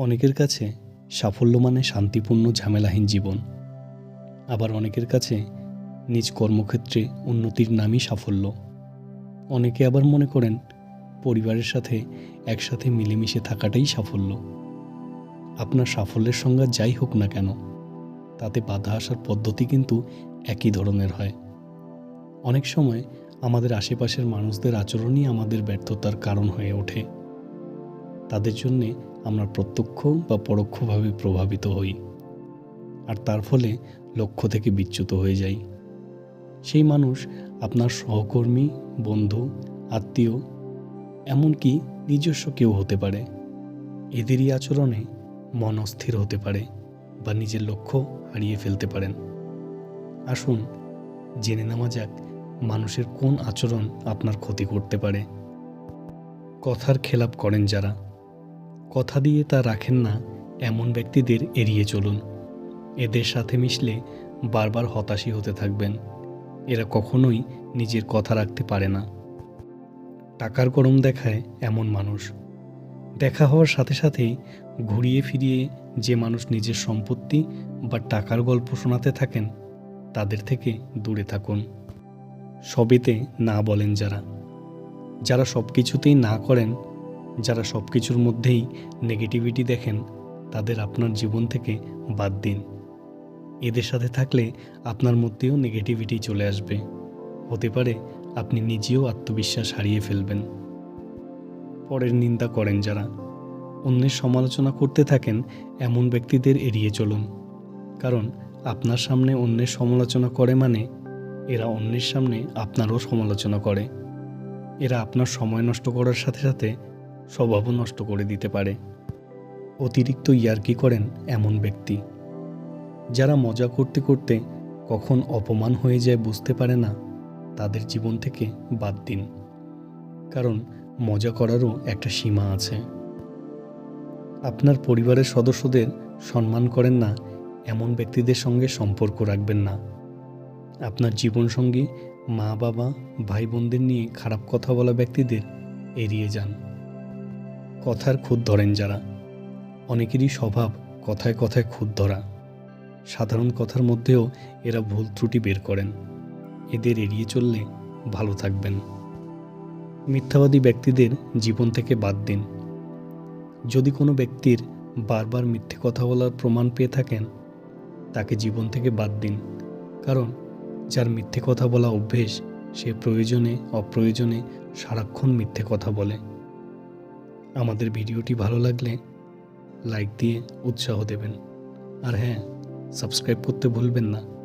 অনেকের কাছে সাফল্য মানে শান্তিপূর্ণ ঝামেলাহীন জীবন। আবার অনেকের কাছে নিজ কর্মক্ষেত্রে উন্নতির নামই সাফল্য। অনেকে আবার মনে করেন পরিবারের সাথে একসাথে মিলেমিশে থাকাটাই সাফল্য। আপনার সাফল্যের সংজ্ঞা যাই হোক না কেন, তাতে বাধা আসার পদ্ধতি কিন্তু একই ধরনের হয়। অনেক সময় আমাদের আশেপাশের মানুষদের আচরণই আমাদের ব্যর্থতার কারণ হয়ে ওঠে। তাদের জন্যে আমরা প্রত্যক্ষ বা পরোক্ষভাবে প্রভাবিত হই, আর তার ফলে লক্ষ্য থেকে বিচ্যুত হয়ে যাই। সেই মানুষ আপনার সহকর্মী, বন্ধু, আত্মীয়, এমনকি নিজস্ব কেউ হতে পারে। এদেরই আচরণে মন অস্থির হতে পারে বা নিজের লক্ষ্য হারিয়ে ফেলতে পারেন। আসুন, জেনে নেওয়া যাক মানুষের কোন আচরণ আপনার ক্ষতি করতে পারে। কথার খেলাপ করেন যারা। কথা দিয়ে তা রাখেন না, এমন ব্যক্তিদের এড়িয়ে চলুন। এদের সাথে মিশলে বারবার হতাশই হতে থাকবেন। এরা কখনোই নিজের কথা রাখতে পারে না। টাকার গরম দেখায় এমন মানুষ। দেখা হওয়ার সাথে সাথেই ঘুরিয়ে ফিরিয়ে যে মানুষ নিজের সম্পত্তি বা টাকার গল্প শোনাতে থাকেন, তাদের থেকে দূরে থাকুন। সবেতে না বলেন যারা। যারা সব কিছুতেই না করেন যারা সব কিছুর মধ্যেই নেগেটিভিটি দেখেন, তাদের আপনার জীবন থেকে বাদ দিন। এদের সাথে থাকলে আপনার মধ্যেও নেগেটিভিটি চলে আসবে। হতে পারে আপনি নিজেও আত্মবিশ্বাস হারিয়ে ফেলবেন। পরের নিন্দা করেন যারা। অন্যের সমালোচনা করতে থাকেন, এমন ব্যক্তিদের এড়িয়ে চলুন। কারণ আপনার সামনে অন্যের সমালোচনা করে মানে এরা অন্যের সামনে আপনারও সমালোচনা করে। এরা আপনার সময় নষ্ট করার সাথে সাথে স্বভাবও নষ্ট করে দিতে পারে। অতিরিক্ত ইয়ার্কি করেন এমন ব্যক্তি। যারা মজা করতে করতে কখন অপমান হয়ে যায় বুঝতে পারে না, তাদের জীবন থেকে বাদ দিন। কারণ মজা করারও একটা সীমা আছে। আপনার পরিবারের সদস্যদের সম্মান করেন না, এমন ব্যক্তিদের সঙ্গে সম্পর্ক রাখবেন না। আপনার জীবনসঙ্গী মা বাবা ভাই বোনদের নিয়ে খারাপ কথা বলা ব্যক্তিদের এড়িয়ে যান। কথার খুদ ধরেন যারা। অনেকেরই স্বভাব কথায় কথায় খুদ ধরা। সাধারণ কথার মধ্যেও এরা ভুল ত্রুটি বের করেন। এদের এড়িয়ে চললে ভালো থাকবেন। মিথ্যাবাদী ব্যক্তিদের জীবন থেকে বাদ দিন। যদি কোনো ব্যক্তির বারবার মিথ্যে কথা বলার প্রমাণ পেয়ে থাকেন, তাকে জীবন থেকে বাদ দিন। কারণ যার মিথ্যে কথা বলা অভ্যেস, সে প্রয়োজনে, অপ্রয়োজনে সারাক্ষণ মিথ্যে কথা বলে। আমাদের ভিডিওটি ভালো লাগলে লাইক দিয়ে উৎসাহ দেবেন। আর হ্যাঁ সাবস্ক্রাইব করতে ভুলবেন না।